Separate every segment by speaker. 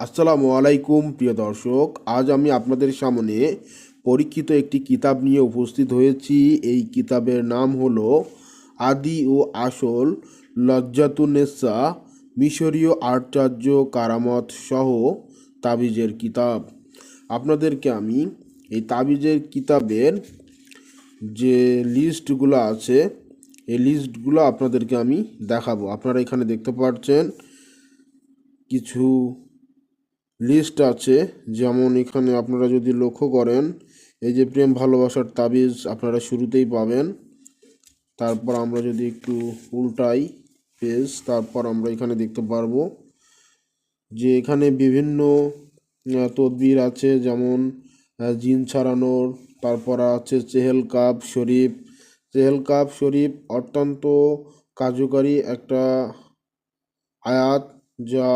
Speaker 1: আসসালামু আলাইকুম, প্রিয় দর্শক। আজ আমি আপনাদের সামনে পরীক্ষিত একটি কিতাব নিয়ে উপস্থিত হয়েছি। এই কিতাবের নাম হলো আদি ও আসল লজ্জাতুন্নেসা মিশরীয় আচার্য কারামত সহ তাবিজের কিতাব। আপনাদেরকে আমি এই তাবিজের কিতাবের যে লিস্টগুলো আছে, এই লিস্টগুলো আপনাদেরকে আমি দেখাবো। আপনারা এখানে দেখতে পাচ্ছেন কিছু লিস্ট আছে, যেমন এখানে আপনারা যদি লক্ষ্য করেন, এই যে প্রেম ভালোবাসার তাবিজ আপনারা শুরুতেই পাবেন। তারপর আমরা যদি একটু উল্টাই পেজ তারপর আমরা এখানে দেখতে পারব যে এখানে বিভিন্ন তদবির আছে, যেমন জিন ছাড়ানোর, তারপর আছে চেহেল কাপ শরীফ। চেহেল কাপ শরীফ অত্যন্ত কার্যকারী একটা আয়াত। যা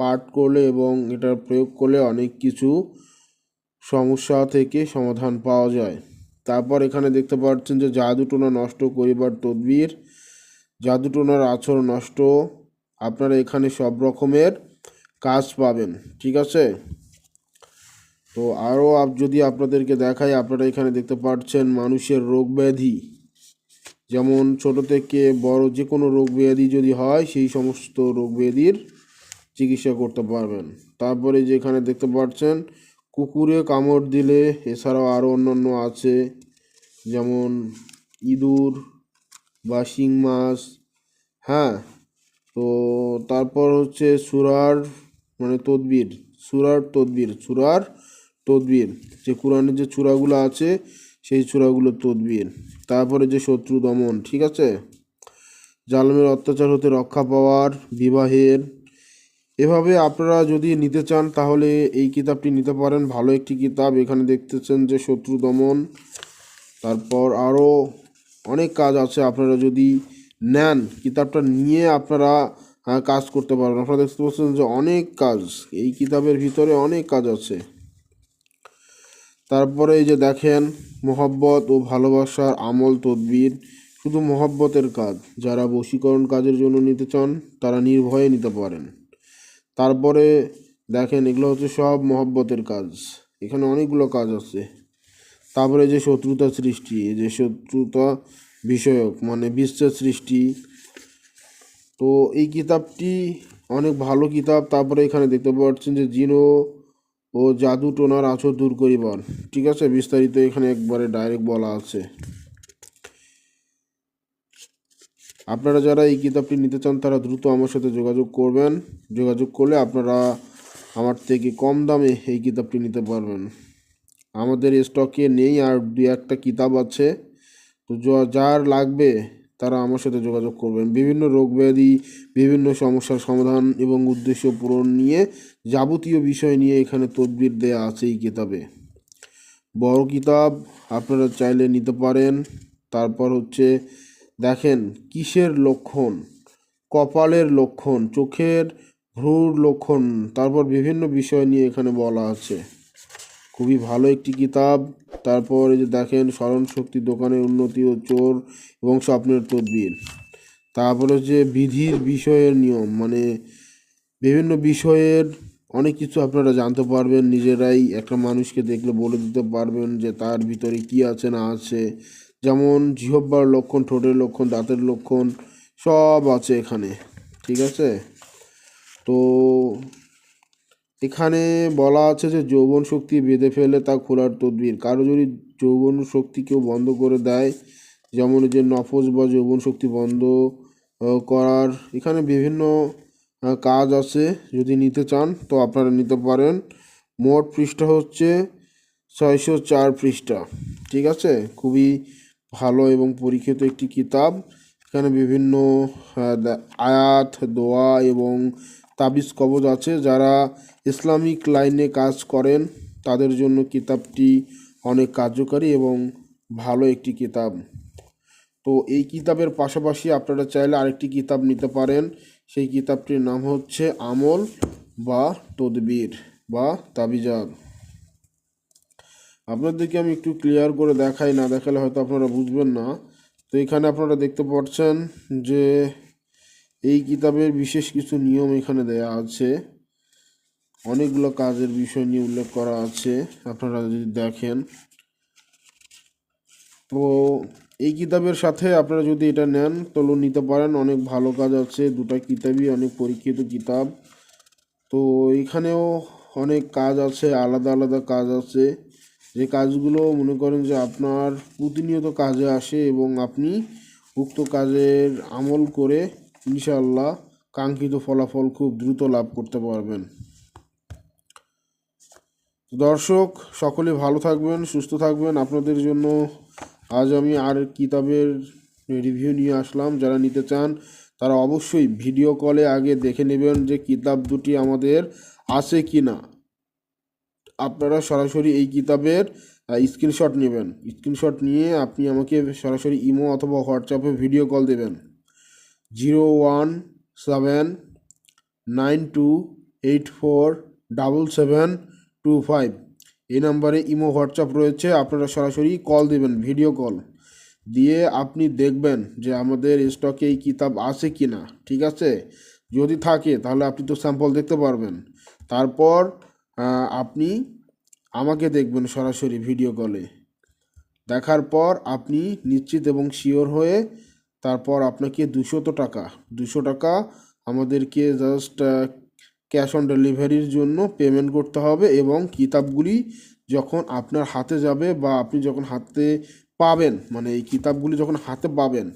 Speaker 1: পাঠ করলে এবং এটার প্রয়োগ করলে অনেক কিছু সমস্যা থেকে সমাধান পাওয়া যায়। তারপর এখানে দেখতে পাচ্ছেন যে জাদুটোনা নষ্ট করিবার তদবির, জাদুটোনার আছর নষ্ট। আপনারা এখানে সব রকমের কাজ পাবেন, ঠিক আছে? তো আরও যদি আপনাদেরকে দেখাই, আপনারা এখানে দেখতে পাচ্ছেন মানুষের রোগ ব্যাধি। যেমন ছোট থেকে বড় যে কোনো রোগ ব্যাধি যদি হয়, সেই সমস্ত রোগ ব্যাধির চিকিৎসা করতে পারবেন। তারপরে যেখানে দেখতে পাচ্ছেন, কুকুরে কামড় দিলে এছাড়াও আরও অন্যান্য আছে, যেমন ইঁদুর বা শিং মাছ হ্যাঁ? তো তারপর হচ্ছে সুরার মানে তদবির, সুরার তদবির সুরার তদবির। যে কোরআনের যে চূড়াগুলো আছে, সেই চূড়াগুলো তদবির। তারপরে যে শত্রু দমন, ঠিক আছে? জালমের অত্যাচার হতে রক্ষা পাওয়ার, বিবাহের এভাবে আপনারা যদি নিতে চান তাহলে এই কিতাবটি নিতে পারেন। ভালো একটি কিতাব। এখানে দেখতেছেন যে শত্রু দমন। তারপর আরও অনেক কাজ আছে। আপনারা যদি নেন কিতাবটা নিয়ে আপনারা আহ, কাজ করতে পারবেন আপনারা দেখতে পাচ্ছেন যে অনেক কাজ। এই কিতাবের ভিতরে অনেক কাজ আছে। তারপরে এই যে দেখেন মোহব্বত ও ভালোবাসার আমল তদবির। শুধু মোহব্বতের কাজ। যারা বশীকরণ কাজের জন্য নিতে চান তারা নির্ভয়ে নিতে পারেন। তারপরে দেখেন এগুলো হচ্ছে সব মহব্বতের কাজ। এখানে অনেকগুলো কাজ আছে। তারপরে যে শত্রুতা সৃষ্টি, এই যে শত্রুতা বিষয়ক মানে বিশ্বের সৃষ্টি। তো এই কিতাবটি অনেক ভালো কিতাব। তারপরে এখানে দেখতে পাচ্ছেন যে জিনো ও জাদু টোনার আছর দূর করিবার। ঠিক আছে? বিস্তারিত এখানে একবারে ডাইরেক্ট বলা আছে। আপনারা যারা এই কিতাবটি নিতে চান, তারা দ্রুত আমার সাথে যোগাযোগ করবেন। যোগাযোগ করলে আপনারা আমার থেকে কম দামে এই কিতাবটি নিতে পারবেন। আমাদের স্টকে নেই আর দু একটা কিতাব আছে। তো যার লাগবে, তারা আমার সাথে যোগাযোগ করবেন। বিভিন্ন রোগ ব্যাধি বিভিন্ন সমস্যার সমাধান এবং উদ্দেশ্য পূরণ নিয়ে যাবতীয় বিষয় নিয়ে এখানে তদবির দেয়া আছে এই কিতাবে। বড় কিতাব আপনারা চাইলে নিতে পারেন। তারপর হচ্ছে দেখেন, কিসের লক্ষণ? কপালের লক্ষণ, চোখের ভ্রুর লক্ষণ, তারপর বিভিন্ন বিষয় নিয়ে এখানে বলা আছে। খুবই ভালো একটি কিতাব। তারপর এই যে দেখেন স্মরণ শক্তি দোকানের উন্নতি ও চোর এবং স্বপ্নের তদবির। তারপরে যে বিধির বিষয়ের নিয়ম মানে বিভিন্ন বিষয়ের অনেক কিছু আপনারা জানতে পারবেন, নিজেরাই একটা মানুষকে দেখলে বলে দিতে পারবেন যে তার ভিতরে কি আছে, না আছে। যেমন জিহব্বার লক্ষণ, ঠোঁটের লক্ষণ, দাঁতের লক্ষণ, সব আছে এখানে, ঠিক আছে? তো এখানে বলা আছে যে যৌবন শক্তি বেঁধে ফেলে তা খোলার তদবির। কারও যদি যৌবন শক্তি কেউ বন্ধ করে দেয়, যেমন যে নফজ বা যৌবন শক্তি বন্ধ করার এখানে বিভিন্ন কাজ আছে, যদি নিতে চান তো আপনারা নিতে পারেন। মোট পৃষ্ঠা হচ্ছে ছয়শো চার পৃষ্ঠা, ঠিক আছে? খুবই ভালো এবং পরীক্ষিত একটি কিতাব। এখানে বিভিন্ন আয়াত, দোয়া এবং তাবিজ কবজ আছে। যারা ইসলামিক লাইনে কাজ করেন, তাদের জন্য কিতাবটি অনেক কার্যকারী এবং ভালো একটি কিতাব। তো এই কিতাবের পাশাপাশি আপনারা চাইলে আরেকটি কিতাব নিতে পারেন। সেই কিতাবটির নাম হচ্ছে আমল বা তদবির বা তাবিজাত। আপনাদেরকে আমি একটু ক্লিয়ার করে দেখাই, না দেখালে হয়তো আপনারা বুঝবেন না। তো এখানে আপনারা দেখতে পাচ্ছেন যে এই কিতাবের বিশেষ কিছু নিয়ম এখানে দেয়া আছে। অনেকগুলো কাজের বিষয় নিয়ে উল্লেখ করা আছে, আপনারা যদি দেখেন। তো এই কিতাবের সাথে আপনারা যদি এটা নেন, তাহলে নিতে পারেন। অনেক ভালো কাজ আছে, দুটা কিতাবই, অনেক পরীক্ষিত কিতাব। তো এখানেও অনেক কাজ আছে, আলাদা আলাদা কাজ আছে। যে কাজগুলো মনে করেন যে আপনার প্রতিনিয়ত কাজে আসে এবং আপনি উক্ত কাজের আমল করে ইনশাআল্লাহ কাঙ্ক্ষিত ফলাফল খুব দ্রুত লাভ করতে পারবেন। দর্শক, সকলে ভালো থাকবেন, সুস্থ থাকবেন। আপনাদের জন্য আজ আমি আর কিতাবের রিভিউ নিয়ে আসলাম। যারা নিতে চান, তারা অবশ্যই ভিডিও কলে আগে দেখে নেবেন যে কিতাব দুটি আমাদের আছে কি না আপনারা সরাসরি এই কিতাবের স্ক্রিনশট নেবেন। স্ক্রিনশট নিয়ে আপনি আমাকে সরাসরি ইমো অথবা হোয়াটসঅ্যাপে ভিডিও কল দেবেন। Zero one seven nine two eight four double seven two five এই নাম্বারে ইমো হোয়াটসঅ্যাপ রয়েছে, আপনারা সরাসরি কল দেবেন ভিডিও কল দিয়ে আপনি দেখবেন যে আমাদের স্টকে এই কিতাব আছে কি না ঠিক আছে? যদি থাকে, তাহলে আপনি তো স্যাম্পল দেখতে পারবেন। তারপর আপনি আমাকে দেখবেন সরাসরি ভিডিও কলে দেখার পর আপনি নিশ্চিত এবং শিওর হয়ে তারপর আপনাকে দুশত টাকা, দুশো টাকা আমাদেরকে জাস্ট ক্যাশ অন ডেলিভারির জন্য পেমেন্ট করতে হবে এবং কিতাবগুলি যখন আপনার হাতে যাবে বা আপনি যখন হাতে পাবেন মানে এই কিতাবগুলি যখন হাতে পাবেন,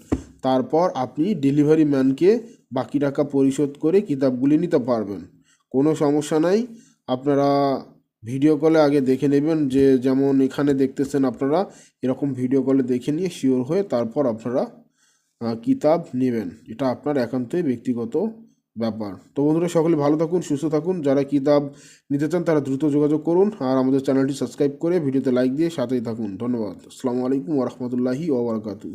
Speaker 1: তারপর আপনি ডেলিভারি ম্যানকে বাকি টাকা পরিশোধ করে কিতাবগুলি নিতে পারবেন। কোনো সমস্যা নাই। আপনারা ভিডিও কলে আগে দেখে নেবেন যে যেমন এখানে দেখতেছেন আপনারা, এরকম ভিডিও কলে দেখে নিয়ে শিওর হয়ে তারপর আপনারা কিতাব নেবেন। এটা আপনার একান্তই ব্যক্তিগত ব্যাপার। তো বন্ধুরা, সকলে ভালো থাকুন, সুস্থ থাকুন। যারা কিতাব নিতে চান তারা দ্রুত যোগাযোগ করুন। আর আমাদের চ্যানেলটি সাবস্ক্রাইব করে ভিডিওতে লাইক দিয়ে সাথেই থাকুন। ধন্যবাদ। আসসালামু আলাইকুম ওরহমতুল্লাহি ওবরাকাতু